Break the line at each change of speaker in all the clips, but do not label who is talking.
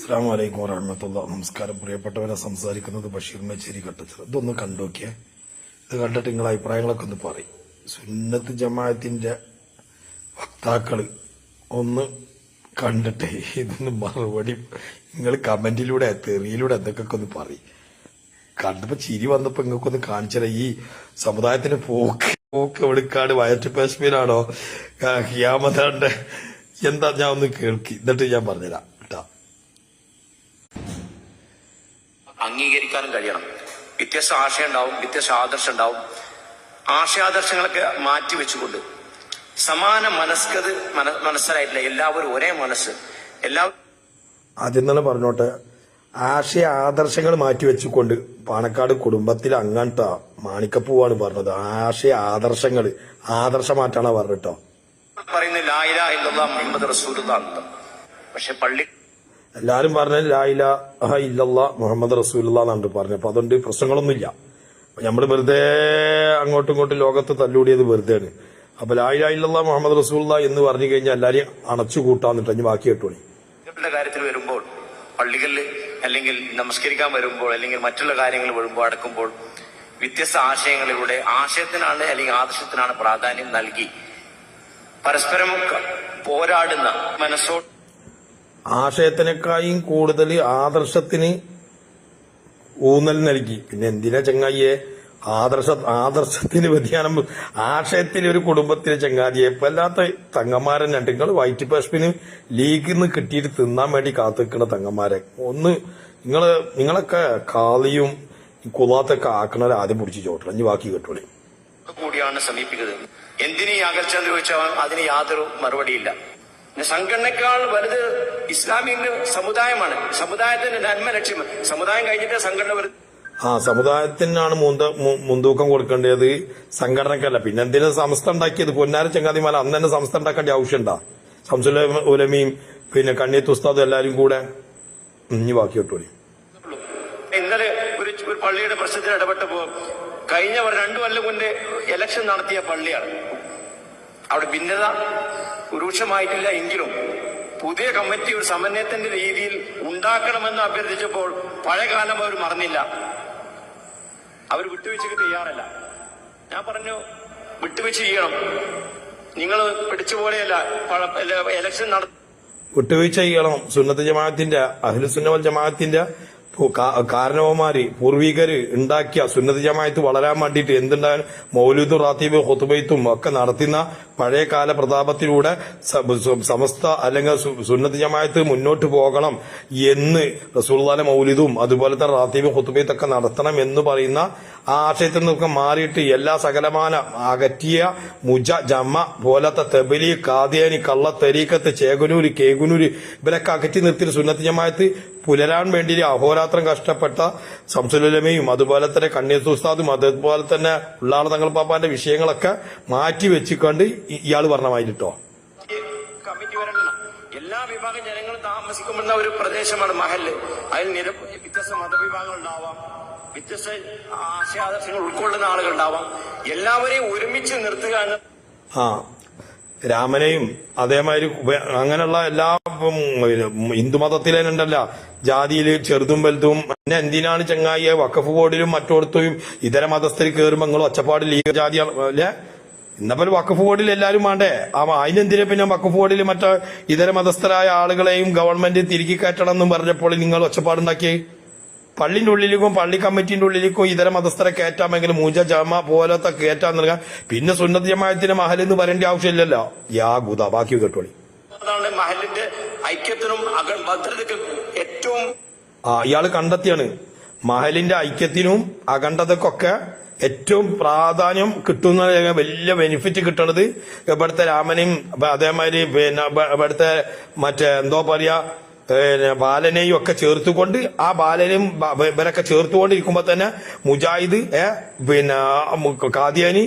അസ്സാം വലൈക്കും വറഹമത്തുള്ള നമസ്കാരം. പ്രിയപ്പെട്ടവരെ സംസാരിക്കുന്നത് ബഷീർ മേച്ചേരി കട്ടച്ചത് ഇതൊന്ന് കണ്ടുനോക്കിയേ ഇത് കണ്ടിട്ട് നിങ്ങളെ അഭിപ്രായങ്ങളൊക്കെ ഒന്ന് പറയും. സുന്നത്ത് ജമാഅത്തിന്റെ വക്താക്കൾ ഒന്ന് കണ്ടിട്ട് ഇതൊന്ന് മറുപടി നിങ്ങൾ കമന്റിലൂടെ തെറിയിലൂടെ എന്തൊക്കെ ഒന്ന് പറയും. കണ്ടപ്പോ ചിരി വന്നപ്പോ നിങ്ങൾക്കൊന്ന് കാണിച്ചാൽ ഈ സമുദായത്തിന് പോക്ക് പോക്ക് എവിടുക്കാട് വയറ്റ് കാശ്മീരാണോ? ഹിയാമതാണ്ട് എന്താ ഞാൻ ഒന്ന് കേൾക്കി. എന്നിട്ട് ഞാൻ പറഞ്ഞുതരാം കേട്ടാ
അംഗീകരിക്കാനും കഴിയണം. വ്യത്യസ്ത ആശയം ഉണ്ടാവും വ്യത്യസ്ത ആദർശം ഉണ്ടാവും. ആശയാദർശങ്ങളൊക്കെ മാറ്റി വെച്ചുകൊണ്ട് സമാന മനസ്കത് മന- മനസ്സരായിട്ടില്ല എല്ലാവരും ഒരേ മനസ്സ്. എല്ലാ
ആദ്യം തന്നെ പറഞ്ഞോട്ടെ ആശയ ആദർശങ്ങൾ മാറ്റിവെച്ചുകൊണ്ട് പാണക്കാട് കുടുംബത്തിൽ അങ്ങനത്തെ മാണിക്കപ്പൂവാണ് പറഞ്ഞത്. ആശയ ആദർശങ്ങൾ ആദർശമാറ്റാണ് പറഞ്ഞിട്ടോ
പറയുന്നത് ലായില ഇല്ല മുഹമ്മദ് റസൂലുള്ള അർത്ഥം പക്ഷെ പള്ളി
എല്ലാരും പറഞ്ഞ ലായില ഇല്ലല്ല മുഹമ്മദ് റസൂലുള്ള എന്നാണ് പറഞ്ഞത്. അപ്പൊ അതുകൊണ്ട് പ്രശ്നങ്ങളൊന്നുമില്ല. നമ്മൾ വെറുതെ അങ്ങോട്ടും ഇങ്ങോട്ടും ലോകത്ത് തല്ലൂടിയത് വെറുതെയാണ്. അപ്പൊ ലായില ഇല്ലല്ല മുഹമ്മദ് റസൂല എന്ന് പറഞ്ഞു കഴിഞ്ഞാൽ എല്ലാരെയും അണച്ചു കൂട്ടാന്നിട്ട് അഞ്ഞ് ബാക്കി കേട്ടോളി.
കാര്യത്തിൽ വരുമ്പോൾ പള്ളികളിൽ അല്ലെങ്കിൽ നമസ്കരിക്കാൻ വരുമ്പോൾ അല്ലെങ്കിൽ മറ്റുള്ള കാര്യങ്ങൾ വരുമ്പോൾ അടക്കുമ്പോൾ വ്യത്യസ്ത ആശയങ്ങളിലൂടെ ആശയത്തിനാണ് അല്ലെങ്കിൽ ആദർശത്തിനാണ് പ്രാധാന്യം നൽകി പരസ്പരം പോരാടുന്ന മനസ്സോട്
ആശയത്തിനേക്കായും കൂടുതൽ ആദർശത്തിന് ഊന്നൽ നൽകി. പിന്നെ എന്തിനാ ചങ്ങായിയെ? ആദർശ ആദർശത്തിന് വ്യതിയാനം. ആശയത്തിന് ഒരു കുടുംബത്തിലെ ചങ്ങാതിയെ വല്ലാത്ത തങ്ങന്മാരൻ രണ്ടുങ്ങൾ നിങ്ങൾ വൈറ്റ് പഷ്പിന് ലീഗിൽ നിന്ന് കിട്ടിയിട്ട് തിന്നാൻ വേണ്ടി കാത്തു നിൽക്കുന്ന തങ്ങന്മാരെ. ഒന്ന് നിങ്ങൾ നിങ്ങളൊക്കെ കാളിയും കുളാത്തൊക്കെ ആക്കണവരെ ആദ്യം പിടിച്ച് ചോട്ടണം. ഇനി ബാക്കി കേട്ടോളി.
കൂടിയാണ് സമീപിക്കുന്നത്. എന്തിനീ അകൽച്ച ചോദിച്ചാൽ അതിന് യാതൊരു മറുപടിയില്ല. സംഘടനക്കാൾ വലുത് ഇസ്ലാമിക സമുദായമാണ്. സമുദായത്തിന്റെ നന്മ ലക്ഷ്യം. സമുദായം കഴിഞ്ഞിട്ട് സംഘടന വരുന്നത്
ആ സമുദായത്തിനാണ് മുന്ത മുൻതൂക്കം കൊടുക്കേണ്ടത് സംഘടനക്കല്ല. പിന്നെ എന്തിനാ സംസ്ഥ ഉണ്ടാക്കിയത്? പൊന്നാര ചങ്ങാതിമാല അന്ന് തന്നെ സംസ്ഥ ഉണ്ടാക്കേണ്ട ആവശ്യമുണ്ടാ? സംസുല ഉലമിയും പിന്നെ കണ്ണീർ ഉസ്താദും എല്ലാരും കൂടെ ഇനി ബാക്കി കിട്ടൂലേ
ഇന്നലെ ഒരു പള്ളിയുടെ പ്രശ്നത്തിൽ ഇടപെട്ടപ്പോ കഴിഞ്ഞ രണ്ടു കൊല്ലം മുന്നേ ഇലക്ഷൻ നടത്തിയ പള്ളിയാണ്. അവിടെ ഭിന്നത രൂക്ഷമായിട്ടില്ല എങ്കിലും പുതിയ കമ്മിറ്റി ഒരു സമന്വയത്തിന്റെ രീതിയിൽ ഉണ്ടാക്കണമെന്ന് അഭ്യർത്ഥിച്ചപ്പോൾ പഴയകാലം അവർ മറന്നില്ല. അവർ വിട്ടുവീഴ്ചക്ക് തയ്യാറല്ല. ഞാൻ പറഞ്ഞു വിട്ടുവീഴ്ച ചെയ്യണം. നിങ്ങൾ പിടിച്ച പോലെയല്ല ഇലക്ഷൻ നട
വിട്ടുവീഴ്ച ചെയ്യണം. സുന്നത്ത് ജമാഅത്തിന്റെ അഹ്ലുസുന്നവൽ ജമാഅത്തിന്റെ കാരണവന്മാര് പൂർവികര് ഉണ്ടാക്കിയ സുന്നത്ത് ജമാഅത്ത് വളരാൻ വേണ്ടിയിട്ട് എന്തുണ്ടായാലും മൗലൂദ് റാത്തീബ് ഹുത്തുബൈത്തും ഒക്കെ നടത്തുന്ന പഴയ കാല പ്രതാപത്തിലൂടെ സമസ്ത അല്ലെങ്കിൽ സുന്നത്ത് ജമാഅത്ത് മുന്നോട്ട് പോകണം എന്ന് റസൂൽദാല മൗലിദും അതുപോലെ തന്നെ റാത്തീബ് ഒക്കെ നടത്തണം എന്ന് പറയുന്ന ആ ആശയത്തിൽ നിന്നൊക്കെ മാറിയിട്ട് എല്ലാ സകലമാന അകറ്റിയ മുജ ജമ്മ പോലത്തെ തെബലി കാതിയാനി കള്ള തെരീക്കത്ത് ചേകുനൂര് കേകുനൂര് ഇവരൊക്കെ അകറ്റി നിർത്തി സുന്നത്തി ജമായത്ത് പുലരാൻ വേണ്ടി അഹോരാത്രം കഷ്ടപ്പെട്ട സംസുലമയും അതുപോലെ തന്നെ കണ്ണീർ സുസ്താദും അതുപോലെ തന്നെ ഉള്ളാള തങ്ങൾ പാപ്പാന്റെ വിഷയങ്ങളൊക്കെ മാറ്റി വെച്ചിക്കൊണ്ട് ഇയാൾ പറഞ്ഞമായിട്ടോ
കമ്മിറ്റി എല്ലാ വിഭാഗം ജനങ്ങളും താമസിക്കുമെന്ന ഒരു പ്രദേശമാണ് മഹൽ അതിൽ നിരവധി വ്യത്യസ്ത മതവിഭാഗങ്ങൾ ഉണ്ടാവാം. വ്യത്യസ്ത ആശയാദർശങ്ങൾ ഉൾക്കൊള്ളുന്ന ആളുകളുണ്ടാവാം. എല്ലാവരെയും ഒരുമിച്ച് നിർത്തുക എന്ന്
ആ രാമനെയും അതേമാതിരി അങ്ങനെയുള്ള എല്ലാ ഹിന്ദുമതത്തിലെ ഉണ്ടല്ല. ജാതിയിൽ ചെറുതും വലുതും പിന്നെ എന്തിനാണ് ചങ്ങായി വക്കഫ് ബോർഡിലും മറ്റോടത്തും ഇതര മതസ്ഥർ കേറുമ്പോൾ നിങ്ങൾ ഒച്ചപ്പാട് ലീഗ് ജാതി അല്ലേ ഇന്നപ്പോൾ വക്കഫ് ബോർഡിൽ എല്ലാവരും വേണ്ടേ ആ അതിനെന്തിനെ പിന്നെ വക്കഫ് ബോർഡിൽ മറ്റേ ഇതര മതസ്ഥരായ ആളുകളെയും ഗവൺമെന്റ് തിരികെ കയറ്റണം എന്നും പറഞ്ഞപ്പോൾ നിങ്ങൾ ഒച്ചപ്പാടുണ്ടാക്കി പള്ളിന്റെ ഉള്ളിലേക്കും പള്ളി കമ്മിറ്റിന്റെ ഉള്ളിലേക്കും ഇതര മതസ്ഥരെ കയറ്റാമെങ്കിൽ മൂജ ജമ പോലത്തെ കയറ്റാൻ നൽകാൻ പിന്നെ സുന്നത്ത് ജമാഅത്തിന് മഹൽ എന്ന് പറയേണ്ട ആവശ്യമില്ലല്ലോ. യാ ഗുദ ബാക്കി കേട്ടോളി.
മഹലിന്റെ ഐക്യത്തിനും ഏറ്റവും
ആ ഇയാൾ കണ്ടെത്തിയാണ്. മഹലിന്റെ ഐക്യത്തിനും അഖണ്ഡതക്കൊക്കെ ഏറ്റവും പ്രാധാന്യം കിട്ടുന്ന വലിയ ബെനിഫിറ്റ് കിട്ടണത് ഇവിടുത്തെ രാമനെയും ബ- അതേമാതിരി പിന്നെ ഇവിടുത്തെ മറ്റേ എന്തോ പറയാ ബാലനെയും ഒക്കെ ചേർത്തുകൊണ്ട് ആ ബാലനെയും ഇവരൊക്കെ ചേർത്തുകൊണ്ട് ചേർത്തുകൊണ്ടിരിക്കുമ്പോ തന്നെ മുജാഹിദ് പിന്നെ കാദിയാനി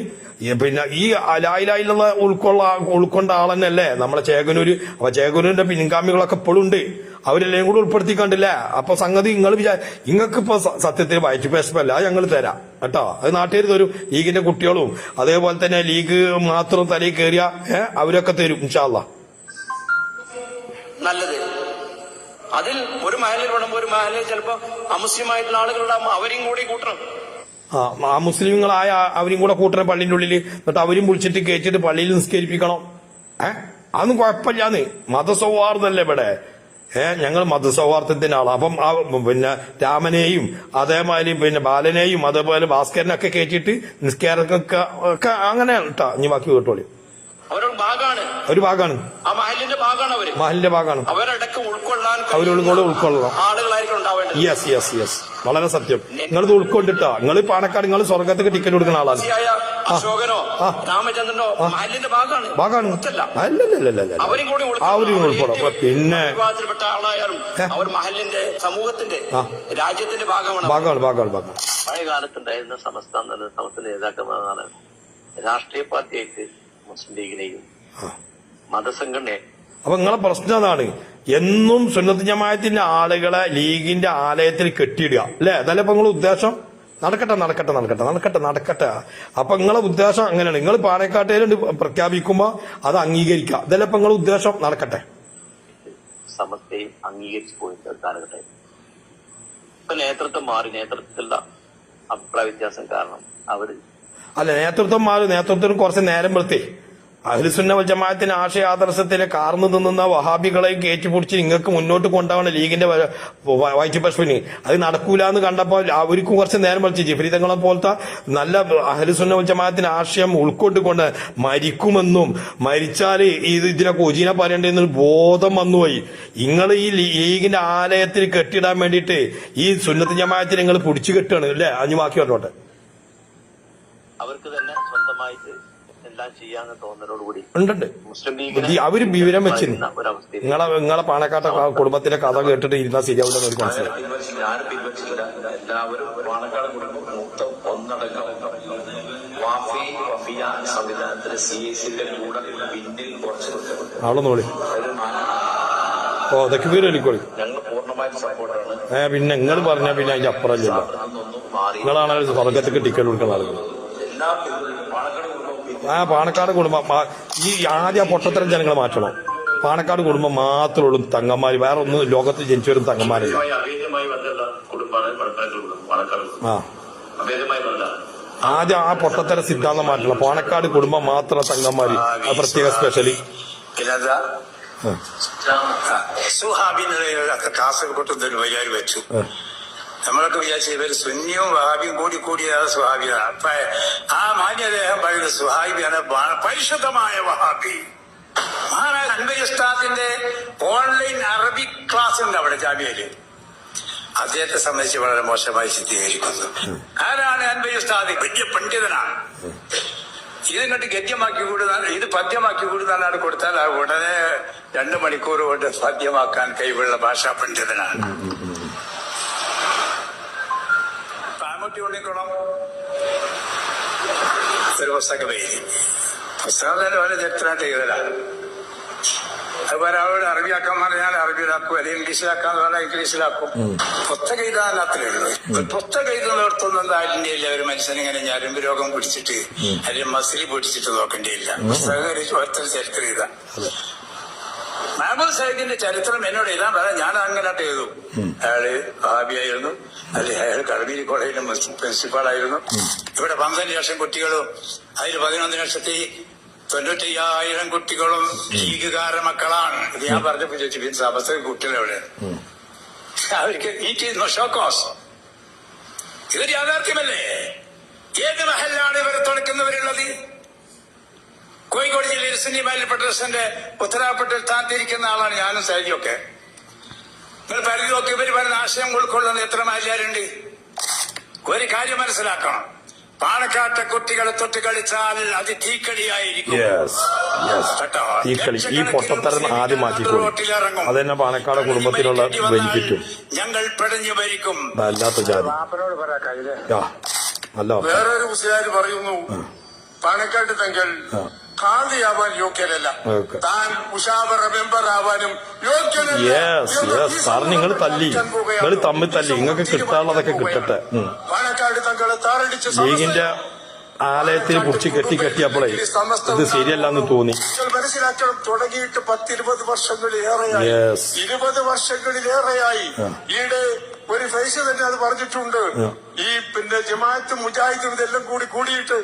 പിന്നെ ഈ അലായിലായി ഉൾക്കൊള്ള ഉൾക്കൊണ്ട ആളെന്നല്ലേ നമ്മളെ ചേകനൂര്. അപ്പൊ ചേകനൂരിന്റെ പിൻഗാമികളൊക്കെ ഇപ്പോഴും ഉണ്ട് അവരെല്ലാം കൂടെ ഉൾപ്പെടുത്തി കണ്ടില്ല? അപ്പൊ സംഗതി നിങ്ങൾ വിചാ നിങ്ങൾക്ക് ഇപ്പൊ സത്യത്തിൽ വയറ്റ് പേശപ്പല്ല ഞങ്ങൾ തരാം കേട്ടോ? അത് നാട്ടുകാർ തരും ലീഗിന്റെ കുട്ടികളും. അതേപോലെ തന്നെ ലീഗ് മാത്രം തലയിൽ കയറിയ അവരൊക്കെ തരും ഇൻഷാല്ല
നല്ലത്. അതിൽ ഒരു മഹലിൽ വേണം ഒരു മഹലിൽ ചിലപ്പോ അമുസ്ലിമായിട്ടുള്ള ആളുകളുണ്ടാകും അവരെയും കൂടി കൂട്ടണം.
ആ ആ മുസ്ലിങ്ങളായ അവരും കൂടെ കൂട്ടണം പള്ളിന്റെ ഉള്ളിൽ എന്നിട്ട് അവരും വിളിച്ചിട്ട് കയറ്റിട്ട് പള്ളിയിൽ നിസ്കരിപ്പിക്കണം. ഏ? അതൊന്നും കുഴപ്പമില്ലാന്ന്. മതസൗഹാർദ്ദല്ലേ ഇവിടെ? ഏ ഞങ്ങൾ മതസൗഹാർദ്ദത്തിന്റെ ആളാ അപ്പം ആ പിന്നെ രാമനെയും അതേമാതിരി പിന്നെ ബാലനെയും അതേപോലെ ഭാസ്കരനൊക്കെ കയറ്റിയിട്ട് നിസ്കാരക്കൊക്കെ ഒക്കെ അങ്ങനെ കേട്ടോ ഇനി ബാക്കി കേട്ടോളി.
അവരുടെ ഭാഗമാണ്
ഒരു ഭാഗമാണ്
ആ മഹലിന്റെ ഭാഗമാണ് അവർ.
മഹലിന്റെ ഭാഗമാണ്
അവരടക്കം ഉൾക്കൊള്ളാൻ
അവർ ഉൾക്കൊള്ളണം.
ആളുകളായിരിക്കും ഉണ്ടാവേണ്ടത്.
യെസ് യെസ് യെസ് വളരെ സത്യം. നിങ്ങൾ ഇത് ഉൾക്കൊണ്ടിട്ടാ നിങ്ങൾ പാണക്കാട് നിങ്ങൾ സ്വർഗത്തേക്ക് ടിക്കറ്റ് കൊടുക്കുന്ന ആളാണ്.
അശോകനോ രാമചന്ദ്രനോ മഹലിന്റെ ഭാഗമാണ്
ഭാഗമാണ്
അവരും കൂടി
അവരും പിന്നെ
വിഭാഗത്തിൽപ്പെട്ട ആളായാലും അവർ മഹലിന്റെ സമൂഹത്തിന്റെ രാജ്യത്തിന്റെ ഭാഗമാണ്.
ഭാഗമാണ് ഭാഗമാണ് ഭാഗമാണ്
പഴയ കാലത്തുണ്ടായിരുന്ന സമസ്ത സമസ്ത നേതാക്കന്മാരാണ് രാഷ്ട്രീയ പാർട്ടിയായിട്ട് മുസ്ലിം ലീഗിനെയും. മതസംഘടനയെ
അപ്പൊ നിങ്ങളെ പ്രശ്നം അതാണ്. എന്നും സുന്നത്ത് ജമായത്തിന്റെ ആളുകളെ ലീഗിന്റെ ആലയത്തിൽ കെട്ടിയിടുക. അല്ലെ? അതല്ലേ ഇപ്പൊ നിങ്ങളെ ഉദ്ദേശം? നടക്കട്ടെ നടക്കട്ടെ നടക്കട്ടെ നടക്കട്ടെ നടക്കട്ടെ. അപ്പൊ നിങ്ങളെ ഉദ്ദേശം അങ്ങനെയാണ്. നിങ്ങൾ പാണക്കാട്ടേലുണ്ട് പ്രഖ്യാപിക്കുമ്പോ അത് അംഗീകരിക്കുക. അതല്ലേ ഇപ്പൊ നിങ്ങളെ ഉദ്ദേശം? നടക്കട്ടെ.
സമസ്തയും അംഗീകരിച്ചു പോയിട്ട് കാലഘട്ടം. ഇപ്പൊ നേതൃത്വം മാറി. നേതൃത്വത്തിലുള്ള അഭിപ്രായ വ്യത്യാസം കാരണം അവർ
അല്ല നേതൃത്വം മാറി. നേതൃത്വത്തിന് കുറച്ച് നേരം വെളുത്തേ. അഹ്ലുസുന്ന വൽ ജമാഅത്തിന്റെ ആശയ കാർന്നു തിന്നുന്ന വഹാബികളെയും കയറ്റിപ്പിടിച്ച് നിങ്ങൾക്ക് മുന്നോട്ട് കൊണ്ടാവണ ലീഗിന്റെ വ- വ- വൈറ്റ് പശുവിന്. അത് നടക്കൂല എന്ന് കണ്ടപ്പോൾ അവർക്കും കുറച്ച് നേരം വെളിച്ച് ജിഫ്രീതങ്ങളെ പോലത്തെ നല്ല അഹ്ലുസുന്ന വൽ ജമാഅത്തിന്റെ ആശയം ഉൾക്കൊണ്ടുകൊണ്ട് മരിക്കുമെന്നും മരിച്ചാൽ ഇത് ഇതിനൊക്കെ ഒജീനെ പറയേണ്ടെന്ന് ബോധം വന്നുപോയി. നിങ്ങൾ ഈ ലീഗിന്റെ ആലയത്തിൽ കെട്ടിടാൻ വേണ്ടിയിട്ട് ഈ സുന്നത്ത് ജമാഅത്തിന് നിങ്ങൾ പിടിച്ചു കെട്ടുകയാണ്. അല്ലേ? അഞ്ഞു ബാക്കി പറഞ്ഞോട്ടെ.
അവർക്ക് തന്നെ സ്വന്തമായിട്ട്
ഉണ്ടുണ്ട്. അവർ വിവരം വെച്ചിരുന്നു. നിങ്ങളെ നിങ്ങളെ പാണക്കാട്ട കുടുംബത്തിലെ കഥ കേട്ടിട്ട് ഇരുന്നാ ശരിയാവില്ലെന്ന് ഒരു മനസ്സിലായി.
പിൻവലിച്ചില്ല എല്ലാവരും പാണക്കാട് കുടുംബം മൊത്തം ഒന്നടങ്കം വാഫി വഫിയ സംവിധാനത്തിലെ സി എസിന്റെ കൂടെ പിന്നിൽ കുറച്ച് നിൽക്കുന്നത്
ആളൊന്ന് വിളി
അതായത് നാല്
ഓ അതൊക്കെ വീരലിക്കോളി
ഞങ്ങൾ സപ്പോർട്ടാണ്.
ഏ പിന്നെ നിങ്ങൾ പറഞ്ഞാ പിന്നെ അതിന്റെ അപ്പുറം ഇല്ല
നിങ്ങളാണെങ്കിൽ
നിങ്ങളാണ് സ്വർഗത്തേക്ക് ടിക്കറ്റ് കൊടുക്കുന്ന ആളുകൾ
എല്ലാ പിന്തുണയും പാണക്കാട് കുടുംബം പിന്നിൽ
ആ പാണക്കാട് കുടുംബം ഈ ആദ്യ പൊട്ടത്തരം ജനങ്ങൾ മാറ്റണം. പാണക്കാട് കുടുംബം മാത്രമേ ഉള്ളൂ തങ്ങന്മാര്. വേറെ ഒന്നും ലോകത്ത് ജനിച്ചവരും തങ്ങന്മാരില്ല. ആ. ആദ്യം ആ പൊട്ടത്തര സിദ്ധാന്തം മാറ്റണം. പാണക്കാട് കുടുംബം മാത്രം തങ്ങന്മാര്. പ്രത്യേക സ്പെഷ്യലി
സുഹാബിൻ ഒരു പരിപാടി വെച്ചു. നമ്മളൊക്കെ വിചാരിച്ച ഇവർ സുന്നിയും വഹാബിയും കൂടി കൂടിയാണ് സുഹാബിയാണ് അപ്പൊ ആ മാന്യദേഹം പറയുന്നത് സുഹാബിയാണ് പരിശുദ്ധമായ വഹാബി. മഹാരാജ് അൻവരി ഉസ്താദിന്റെ ഓൺലൈൻ അറബിക് ക്ലാസ് ഉണ്ട് അവിടെ ജാമ്യയിൽ. അദ്ദേഹത്തെ സംബന്ധിച്ച് വളരെ മോശമായി ചിത്രീകരിക്കുന്നു. ആരാണ് അൻവരി ഉസ്താദ്? വലിയ പണ്ഡിതനാണ്. ഇതിങ്ങോട്ട് ഗദ്യമാക്കി കൂടുന്ന ഇത് പദ്യമാക്കി കൂടുന്നാണ് കൊടുത്താൽ ഉടനെ രണ്ടു മണിക്കൂർ കൊണ്ട് പദ്യമാക്കാൻ കഴിവുള്ള ഭാഷാ പണ്ഡിതനാണ്. ഉണ്ണിക്കുളം ഒരു പുസ്തകം എഴുതി. പുസ്തകം തന്നെ വളരെ ചരിത്രമായിട്ട് എഴുതലാണ് അതുപോലെ അവരോട് അറബിയാക്കാൻ പറഞ്ഞാൽ അറബിയിലാക്കും അല്ലെങ്കിൽ ഇംഗ്ലീഷിലാക്കാന്ന് പറഞ്ഞാൽ ഇംഗ്ലീഷിലാക്കും. പുസ്തകം ഒരു പുസ്തകം എഴുതുന്നിടത്തൊന്നും എന്തായാലും ഇല്ല ഒരു മനുഷ്യനിങ്ങനെ ഞരമ്പ് രോഗം പിടിച്ചിട്ട് അല്ലെങ്കിൽ മസിലി പിടിച്ചിട്ട് നോക്കേണ്ടിയില്ല. പുസ്തകം ഒരു ഓരോരുത്തർ ചരിത്രം എഴുതാം. മഹബൂബ് സൈദിന്റെ ചരിത്രം എന്നോട് എഴുതാൻ പറയാം ഞാൻ അങ്ങനായിട്ട് എഴുതും. അയാൾ ഭാബിയായിരുന്നു അല്ലെ അയാൾ കടമീരി കോളേജിലെ പ്രിൻസിപ്പാളായിരുന്നു. ഇവിടെ പന്ത്രണ്ട് ലക്ഷം കുട്ടികളും അതിൽ പതിനൊന്ന് ലക്ഷത്തി തൊണ്ണൂറ്റയ്യായിരം കുട്ടികളും ലീഗുകാര മക്കളാണ്. ഇത് ഞാൻ പറഞ്ഞപ്പോ ചോദിച്ചു മീൻസ് അവസ്ഥ കുട്ടികളെവിടെ അവർക്ക് ഈ ഷോക്കോസ് ഇതൊരു യാഥാർത്ഥ്യമല്ലേ? ഏത് മഹലിലാണ് ഇവർ തുടക്കുന്നവരുള്ളത് കോഴിക്കോട് സുന്നി മഹൽ ഫെഡറേഷന്റെ ഉത്തരവാദപ്പെട്ട താത്തിരിക്കുന്ന ആളാണ് ഞാനും സൈദിയൊക്കെ നിങ്ങൾ പരിധി നോക്കി ഇവർ പറയുന്ന ആശയം ഉൾക്കൊള്ളുന്ന എത്ര മാര്യാരുണ്ട് ഒരു കാര്യം മനസ്സിലാക്കണം. പാണക്കാട്ടെ കുട്ടികളെ തൊട്ട് കളിച്ചാൽ അത് തീക്കടിയായിരിക്കും?
ഈ പൊട്ടത്തരം ആദ്യം മാറ്റിക്കോളൂ പാണക്കാട്
കുടുംബത്തിലുള്ള
ബെനിഫിറ്റും.
ഞങ്ങൾ പിടഞ്ഞു ഭരിക്കും
അല്ലാത്ത ജാതി. നല്ല.
വേറൊരു മുസ്ലിയാർ പറയുന്നു പാണക്കാട്ട് തങ്ങൾ. കാന്തിയാവാൻ യോഗ്യനല്ല. താൻ ഉഷാവറ മെമ്പർ ആവാനും
യെസ് യെസ് സാർ നിങ്ങൾ തല്ലി. നിങ്ങൾ തമ്മിൽ തല്ലി. നിങ്ങൾക്ക് കിട്ടാനുള്ളതൊക്കെ കിട്ടട്ടെ.
പാലക്കാട് തങ്ങളെ താറടിച്ച്
ലീഗിന്റെ ആലയത്തിൽ കുറിച്ച് കെട്ടി കെട്ടിയപ്പോഴേ ഇത് ശരിയല്ലെന്ന് തോന്നി.
മനസ്സിലാക്കണം തുടങ്ങിയിട്ട് പത്തിരുപത് വർഷങ്ങളിലേറെയായി. ഇരുപത് വർഷങ്ങളിലേറെയായി. ഈയിടെ ഒരു ഫൈസ് തന്നെ അത് പറഞ്ഞിട്ടുണ്ട്. ഈ പിന്നെ ജമാഅത്ത് മുജാഹിദും ഇതെല്ലാം കൂടി കൂടിയിട്ട്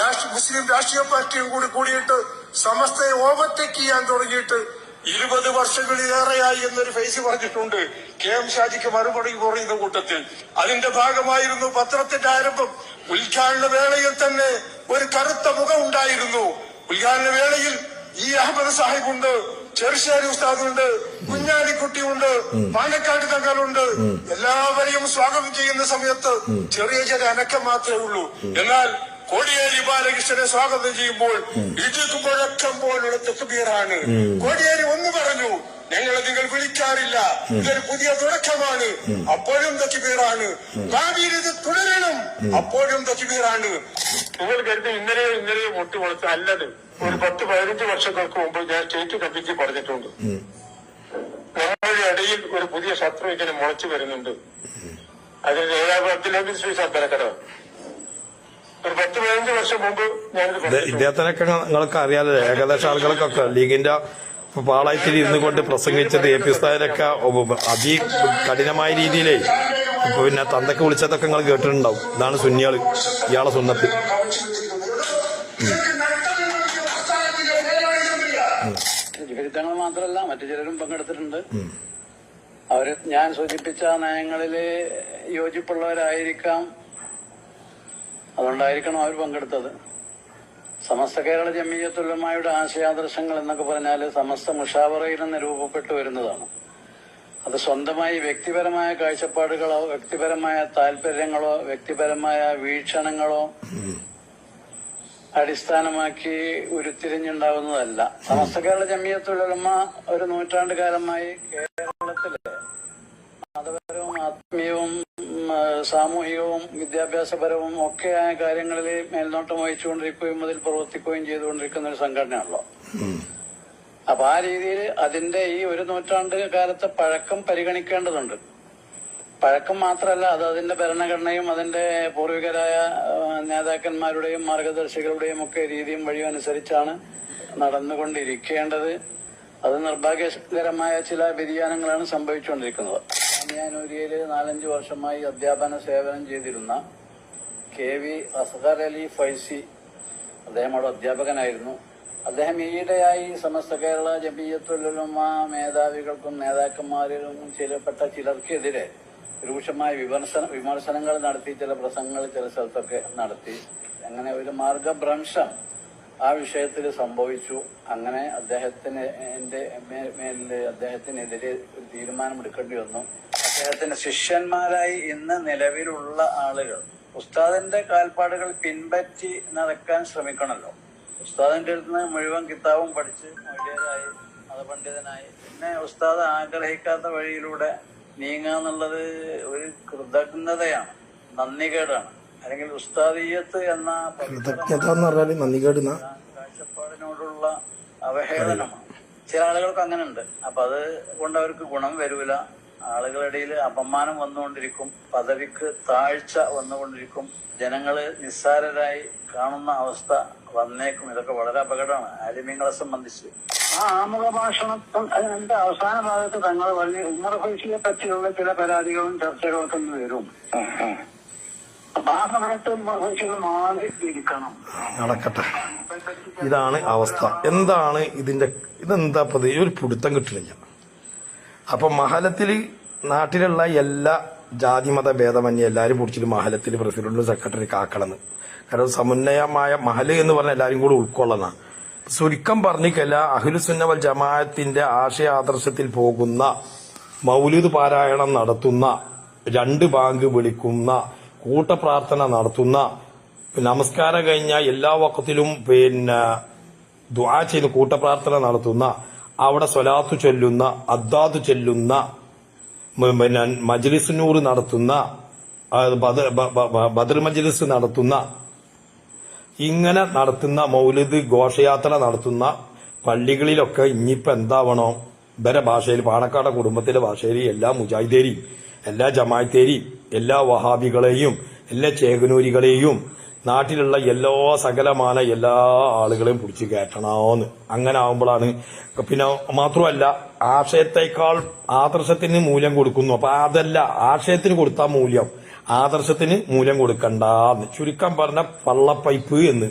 രാഷ്ട്രീയ മുസ്ലിം രാഷ്ട്രീയ പാർട്ടിയും കൂടി കൂടിയിട്ട് സമസ്തയെ ഓവർടേക്ക് ചെയ്യാൻ തുടങ്ങിയിട്ട് ഇരുപത് വർഷങ്ങളിലേറെയായി എന്നൊരു ഫേസ് പറഞ്ഞിട്ടുണ്ട്. കെ എം ഷാജിക്ക് മറുപടി പറയുന്ന കൂട്ടത്തിൽ. അതിന്റെ ഭാഗമായിരുന്നു പത്രത്തിന്റെ ആരംഭം. ഉദ്ഘാടന വേളയിൽ തന്നെ ഒരു കറുത്ത മുഖം ഉണ്ടായിരുന്നു. ഉദ്ഘാടന വേളയിൽ ഈ അഹമ്മദ് സാഹിബ് ഉണ്ട് ചെറുശ്ശേരി ഉസ്താദുണ്ട് കുഞ്ഞാലിക്കുട്ടിയുണ്ട് പാലക്കാട് തങ്ങളുണ്ട്. എല്ലാവരെയും സ്വാഗതം ചെയ്യുന്ന സമയത്ത് ചെറിയ ചെറിയ അനക്കം മാത്രമേ ഉള്ളൂ. എന്നാൽ കോടിയേരി ബാലകൃഷ്ണനെ സ്വാഗതം ചെയ്യുമ്പോൾ ഇടുക്ക് മുഴക്കം പോലുള്ള തെക്കുപീറാണ് കോടിയേരി ഒന്ന് പറഞ്ഞു ഞങ്ങളെ നിങ്ങൾ വിളിക്കാറില്ല. ഇതൊരു പുതിയ തുടക്കമാണ്. അപ്പോഴും തക്കിബീറാണ് ഭാവിയിൽ ഇത് തുടരണം. അപ്പോഴും തക്കിബീറാണ് നിങ്ങൾ കരുതി ഇന്നലെയോ ഇന്നലെയോ മുട്ടി കൊടുത്ത അല്ലത്. ഒരു പത്ത് പതിനഞ്ച് വർഷങ്ങൾക്ക് മുമ്പ് ഞാൻ സ്റ്റേറ്റ് കമ്മിറ്റി പറഞ്ഞിട്ടുണ്ട്. നമ്മളുടെ ഇടയിൽ ഒരു പുതിയ ശത്രു ഇങ്ങനെ മുളച്ചു വരുന്നുണ്ട്. അതിന് അബ്ദുൽ ശ്രീ സബ്ബരക്കട ഒരു പത്ത് പതിനഞ്ച് വർഷം മുമ്പ് ഞാനിത്.
ഇദ്ദേഹത്തിനൊക്കെ നിങ്ങൾക്ക് അറിയാതെ ഏകദേശം ആളുകൾക്കൊക്കെ ലീഗിന്റെ പാളയത്തിൽ ഇരുന്നു കൊണ്ട് പ്രസംഗിച്ചത് എ പി ഉസ്താദിനൊക്കെ അതി കഠിനമായ രീതിയിലേ ഇപ്പൊ പിന്നെ തന്തക്ക് വിളിച്ചതൊക്കെ നിങ്ങൾ കേട്ടിട്ടുണ്ടാവും. ഇതാണ് സുന്നിയാൾ ഇയാളെ സുന്നത്ത്.
വിരുദ്ധങ്ങൾ മാത്രമല്ല മറ്റു ചിലരും പങ്കെടുത്തിട്ടുണ്ട്. അവർ ഞാൻ സൂചിപ്പിച്ച നയങ്ങളിൽ യോജിപ്പുള്ളവരായിരിക്കാം. അതുകൊണ്ടായിരിക്കണം അവർ പങ്കെടുത്തത്. സമസ്ത കേരള ജമീയത്തുലമായുടെ ആശയാദർശങ്ങൾ എന്നൊക്കെ പറഞ്ഞാൽ സമസ്ത മുഷാവറയിൽ നിന്ന് രൂപപ്പെട്ടു വരുന്നതാണ്. അത് സ്വന്തമായി വ്യക്തിപരമായ കാഴ്ചപ്പാടുകളോ വ്യക്തിപരമായ താല്പര്യങ്ങളോ വ്യക്തിപരമായ വീക്ഷണങ്ങളോ അടിസ്ഥാനമാക്കി ഉരുത്തിരിഞ്ഞുണ്ടാവുന്നതല്ല. സമസ്ത കേരള ജമിയത്തുലമ ഒരു നൂറ്റാണ്ട് കാലമായി കേരളത്തിലെ മതപരവും ആത്മീയവും സാമൂഹികവും വിദ്യാഭ്യാസപരവും ഒക്കെ ആയ കാര്യങ്ങളിൽ മേൽനോട്ടം വഹിച്ചുകൊണ്ടിരിക്കുകയും അതിൽ പ്രവർത്തിക്കുകയും ചെയ്തുകൊണ്ടിരിക്കുന്ന ഒരു സംഘടനയാണല്ലോ. അപ്പൊ ആ രീതിയിൽ അതിന്റെ ഈ ഒരു നൂറ്റാണ്ട് കാലത്തെ പഴക്കം പരിഗണിക്കേണ്ടതുണ്ട്. പഴക്കം മാത്രമല്ല അത് അതിന്റെ ഭരണഘടനയും അതിന്റെ പൂർവികരായ നേതാക്കന്മാരുടെയും മാർഗദർശികളുടെയും ഒക്കെ രീതിയും വഴിയും അനുസരിച്ചാണ് നടന്നുകൊണ്ടിരിക്കേണ്ടത്. അത് നിർഭാഗ്യകരമായ ചില വ്യതിയാനങ്ങളാണ് സംഭവിച്ചുകൊണ്ടിരിക്കുന്നത്. ജാമിയാനൂരിയയിൽ നാലഞ്ച് വർഷമായി അധ്യാപന സേവനം ചെയ്തിരുന്ന കെ വി അസ്ഹർ അലി ഫൈസി അദ്ദേഹം അവിടെ അധ്യാപകനായിരുന്നു. അദ്ദേഹം ഈയിടെയായി സമസ്ത കേരള ജമീയത്തുലമ മേധാവികൾക്കും നേതാക്കന്മാരിലും ചിലപ്പെട്ട ചിലർക്കെതിരെ രൂക്ഷമായ വിമർശന വിമർശനങ്ങൾ നടത്തി ചില പ്രസംഗങ്ങൾ ചില സ്ഥലത്തൊക്കെ നടത്തി. അങ്ങനെ ഒരു മാർഗഭ്രംശം ആ വിഷയത്തിൽ സംഭവിച്ചു. അങ്ങനെ അദ്ദേഹത്തിന് എന്റെ മേലിൽ അദ്ദേഹത്തിനെതിരെ ഒരു തീരുമാനം എടുക്കേണ്ടി വന്നു. അദ്ദേഹത്തിന്റെ ശിഷ്യന്മാരായി ഇന്ന് നിലവിലുള്ള ആളുകൾ. ഉസ്താദിന്റെ കാൽപ്പാടുകൾ പിൻപറ്റി നടക്കാൻ ശ്രമിക്കണമല്ലോ ഉസ്താദിന്റെ അടുത്ത് നിന്ന് മുഴുവൻ കിതാബും പഠിച്ച് മൊഴിയരായി മതപണ്ഡിതനായി. പിന്നെ ഉസ്താദ് ആഗ്രഹിക്കാത്ത വഴിയിലൂടെ നീങ്ങുക എന്നുള്ളത് ഒരു കൃതജ്ഞതയാണ് നന്ദികേടാണ്. അല്ലെങ്കിൽ ഉസ്താദീയത്ത് എന്ന
കൃതജ്ഞത എന്ന് പറഞ്ഞാൽ നന്ദികേട്
കാഴ്ചപ്പാടിനോടുള്ള അവഹേളനമാണ്. ചില ആളുകൾക്ക് അങ്ങനെ ഉണ്ട് അപ്പൊ അത് കൊണ്ട് അവർക്ക് ഗുണം വരൂല. ആളുകളിടയിൽ അപമാനം വന്നുകൊണ്ടിരിക്കും പദവിക്ക് താഴ്ച വന്നുകൊണ്ടിരിക്കും ജനങ്ങൾ നിസ്സാരരായി കാണുന്ന അവസ്ഥ വന്നേക്കും. ഇതൊക്കെ വളരെ അപകടമാണ്. ആലിമ്യങ്ങളെ സംബന്ധിച്ച്. ആ ആമുഖ ഭാഷണത്തിന്റെ അവസാന ഭാഗത്ത് തങ്ങൾ വലിയ ഉമ്മർ ഫൈസിയെ പറ്റിയുള്ള ചില പരാതികളും ചർച്ചകളൊക്കെ ഒന്ന് വരും അപ്പൊ ആ സമയത്ത് ഉമ്മർ ഫൈസികൾ മാറിയിരിക്കണം
നടക്കട്ടെ. ഇതാണ് അവസ്ഥ. എന്താണ് ഇതിന്റെ ഇതെന്താ പതി? ഒരു പിടുത്തം കിട്ടുന്നില്ല അപ്പൊ മഹലത്തിൽ നാട്ടിലുള്ള എല്ലാ ജാതിമത ഭേദമന്യേ എല്ലാവരും പിടിച്ചിട്ട് മഹലത്തിൽ പ്രസിഡന്റും സെക്രട്ടറി കാക്കണമെന്ന് കാരണം സമുന്നയമായ മഹൽ എന്ന് പറഞ്ഞാൽ എല്ലാവരും കൂടി ഉൾക്കൊള്ളണം. ചുരുക്കം പറഞ്ഞിക്കല്ല അഖിലുസുന്ന വൽ ജമാഅത്തിന്റെ ആശയ ആദർശത്തിൽ പോകുന്ന മൗലിദ് പാരായണം നടത്തുന്ന രണ്ട് ബാങ്ക് വിളിക്കുന്ന കൂട്ടപ്രാർത്ഥന നടത്തുന്ന നമസ്കാരം കഴിഞ്ഞ എല്ലാ വക്കത്തിലും പിന്നെ ദ്വാ ചെയ്ത് കൂട്ടപ്രാർത്ഥന നടത്തുന്ന അവിടെ സ്വലാത്തു ചൊല്ലുന്ന അദ്ദാത്ത് ചൊല്ലുന്ന പിന്നെ മജ്ലിസ് നൂറ് നടത്തുന്ന ബദർ മജ്ലിസ് നടത്തുന്ന ഇങ്ങനെ നടത്തുന്ന മൗലിദ് ഘോഷയാത്ര നടത്തുന്ന പള്ളികളിലൊക്കെ ഇനിയിപ്പോ എന്താവണോ? ഇവരെ ഭാഷയിൽ പാണക്കാട് കുടുംബത്തിലെ ഭാഷയിൽ എല്ലാ മുജാഹിദേരിയും എല്ലാ ജമാഅത്തേരിയും എല്ലാ വഹാബികളെയും എല്ലാ ചേകനൂരികളെയും നാട്ടിലുള്ള എല്ലാ സകലമാന എല്ലാ ആളുകളെയും പിടിച്ച് കയറ്റണമെന്ന് അങ്ങനെ ആവുമ്പോഴാണ് പിന്നെ മാത്രമല്ല ആശയത്തേക്കാൾ ആദർശത്തിന് മൂല്യം കൊടുക്കുന്നു. അപ്പൊ അതല്ല ആശയത്തിന് കൊടുത്താൽ മൂല്യം. ആദർശത്തിന് മൂല്യം കൊടുക്കണ്ടെന്ന്. ചുരുക്കം പറഞ്ഞ പള്ളപ്പൈപ്പ് എന്ന്.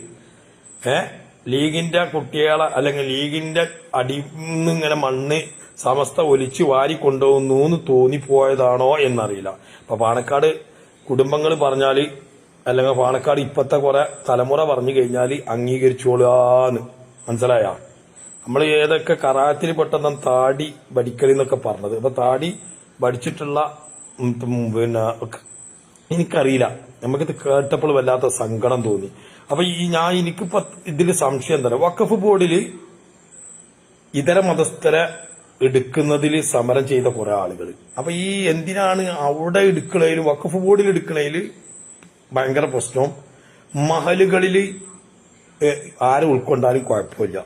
ഏ? ലീഗിന്റെ കുട്ടികളെ അല്ലെങ്കിൽ ലീഗിന്റെ അടിന്നിങ്ങനെ മണ്ണ് സമസ്ത ഒലിച്ച് വാരി കൊണ്ടുപോകുന്നു എന്ന് തോന്നിപ്പോയതാണോ എന്നറിയില്ല. അപ്പൊ പാണക്കാട് കുടുംബങ്ങൾ പറഞ്ഞാൽ അല്ലെങ്കിൽ പാണക്കാട് ഇപ്പത്തെ കുറെ തലമുറ പറഞ്ഞു കഴിഞ്ഞാൽ അംഗീകരിച്ചോളാന്ന്. മനസ്സിലായ? നമ്മൾ ഏതൊക്കെ കറാത്തിൽ പെട്ടെന്ന് താടി പഠിക്കൽ എന്നൊക്കെ പറഞ്ഞത്. അപ്പൊ താടി പഠിച്ചിട്ടുള്ള പിന്നെ എനിക്കറിയില്ല. നമുക്കിത് കേട്ടപ്പോൾ വല്ലാത്ത സങ്കടം തോന്നി. അപ്പൊ ഈ ഞാൻ എനിക്കിപ്പോ ഇതിൽ സംശയം തരാം വഖഫ് ബോർഡിൽ ഇതര മതസ്ഥരെ എടുക്കുന്നതിൽ സമരം ചെയ്ത കുറെ ആളുകൾ അപ്പൊ ഈ എന്തിനാണ് അവിടെ എടുക്കണേലും വഖഫ് ബോർഡിൽ എടുക്കണേൽ ഭയങ്കര പ്രശ്നവും മഹലുകളിൽ ആരെ ഉൾക്കൊണ്ടാലും കുഴപ്പമില്ല.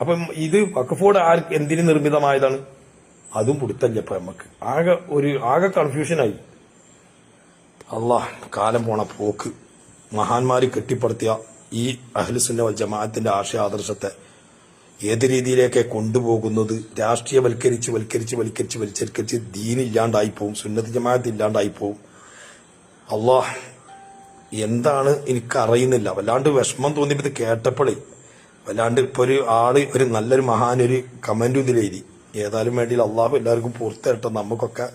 അപ്പം ഇത് വക്കഫോർഡ് ആർ എന്തിനു നിർമ്മിതമായതാണ്? അതും പിടുത്തല്ല ഇപ്പൊ നമുക്ക് ആകെ ഒരു ആകെ കൺഫ്യൂഷനായി അള്ളാഹ് കാലം പോണ പോക്ക്. മഹാന്മാര് കെട്ടിപ്പടുത്തിയ ഈ അഹ്ലുസുന്ന ജമാഅത്തിന്റെ ആശയ ആദർശത്തെ ഏത് രീതിയിലേക്ക് കൊണ്ടുപോകുന്നത്? രാഷ്ട്രീയവൽക്കരിച്ച് വൽക്കരിച്ച് വൽക്കരിച്ച് വലിച്ചരിക്കരിച്ച് ദീൻ ഇല്ലാണ്ടായി പോവും. സുന്നത്ത് ജമാഅത്ത് ഇല്ലാണ്ടായി പോവും. അള്ളാഹ് എന്താണ് എനിക്കറിയുന്നില്ല. വല്ലാണ്ട് വിഷമം തോന്നിയപ്പോ ഇത് കേട്ടപ്പോഴേ വല്ലാണ്ട് ഇപ്പൊ ഒരു ആൾ ഒരു നല്ലൊരു മഹാനൊരു കമന്റ് ഇതിലെഴുതി ഏതായാലും വേണ്ടി അള്ളാഹു എല്ലാവർക്കും പൂർത്തിയായിട്ട് നമുക്കൊക്കെ.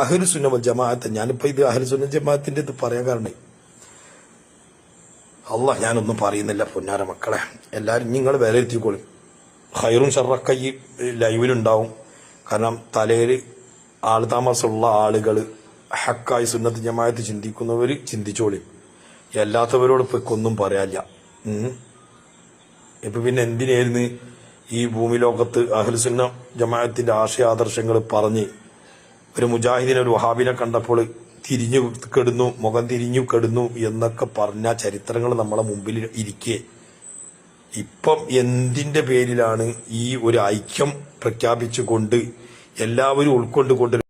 അഹരി സുന്ന വൽ ജമാഅത്ത് ഞാനിപ്പോ ഇത് അഹരി സുന്ന ജമാഅത്തിന്റെ ഇത് പറയാൻ കാരണം അള്ളാഹ് ഞാനൊന്നും പറയുന്നില്ല പൊന്നാര മക്കളെ. എല്ലാവരും നിങ്ങൾ വിലയിരുത്തിക്കോളും ഹൈറും ഷറൊക്കെ ഈ ലൈവിലുണ്ടാവും കാരണം തലയിൽ ആൾ താമസമുള്ള ആളുകൾ ഹക്കായി സുന്നത്ത് ജമാഅത്ത് ചിന്തിക്കുന്നവർ ചിന്തിച്ചോളി. അല്ലാത്തവരോട് ഇപ്പൊ ഒന്നും പറയാനില്ല. ഉം. ഇപ്പൊ പിന്നെ എന്തിനായിരുന്നു ഈ ഭൂമി ലോകത്ത് അഹ്ലുസുന്ന ജമാഅത്തിന്റെ ആശയ ആദർശങ്ങൾ പറഞ്ഞ് ഒരു മുജാഹിദിനെ ഒരു വഹാബിനെ കണ്ടപ്പോൾ തിരിഞ്ഞു കെടുന്നു മുഖം തിരിഞ്ഞു കെടുന്നു എന്നൊക്കെ പറഞ്ഞ ചരിത്രങ്ങൾ നമ്മളെ മുമ്പിൽ ഇരിക്കെ. ഇപ്പം എന്തിന്റെ പേരിലാണ് ഈ ഒരു ഐക്യം പ്രഖ്യാപിച്ചുകൊണ്ട് എല്ലാവരും ഉൾക്കൊണ്ടുകൊണ്ട്